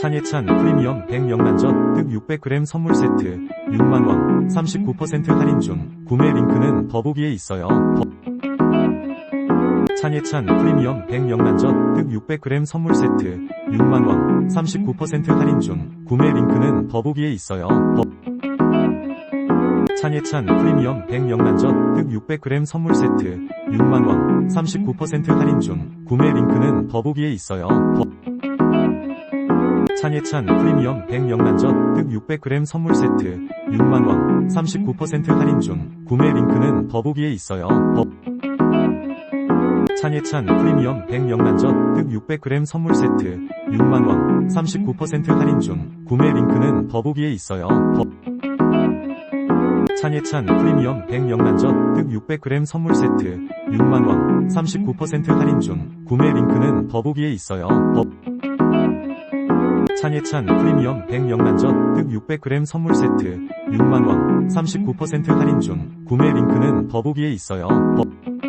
찬예찬 프리미엄 100명란젓 흑 600g 선물 세트 6만원 39% 할인 중 구매 링크는 더보기에 있어요. 더- 찬예찬 프리미엄 100명란젓 흑 600g 선물 세트 6만원 39% 할인 중 구매 링크는 더보기에 있어요. 더- 찬예찬 프리미엄 100명란젓 흑 600g 선물 세트 6만원 39% 할인 중 구매 링크는 더보기에 있어요. 더- 찬예찬 프리미엄 100명란젓 흑 600g 선물 세트 6만원 39% 할인 중 구매 링크는 더보기에 있어요. 더- 찬예찬 프리미엄 100명란젓 흑 600g 선물 세트 6만원 39% 할인 중 구매 링크는 더보기에 있어요. 더- 찬예찬 프리미엄 100명란젓 흑 600g 선물 세트 6만원 39% 할인 중 구매 링크는 더보기에 있어요. 더- 찬예찬 프리미엄 100명란젓 흑 600g 선물 세트 6만원 39% 할인 중 구매 링크는 더보기에 있어요. 더-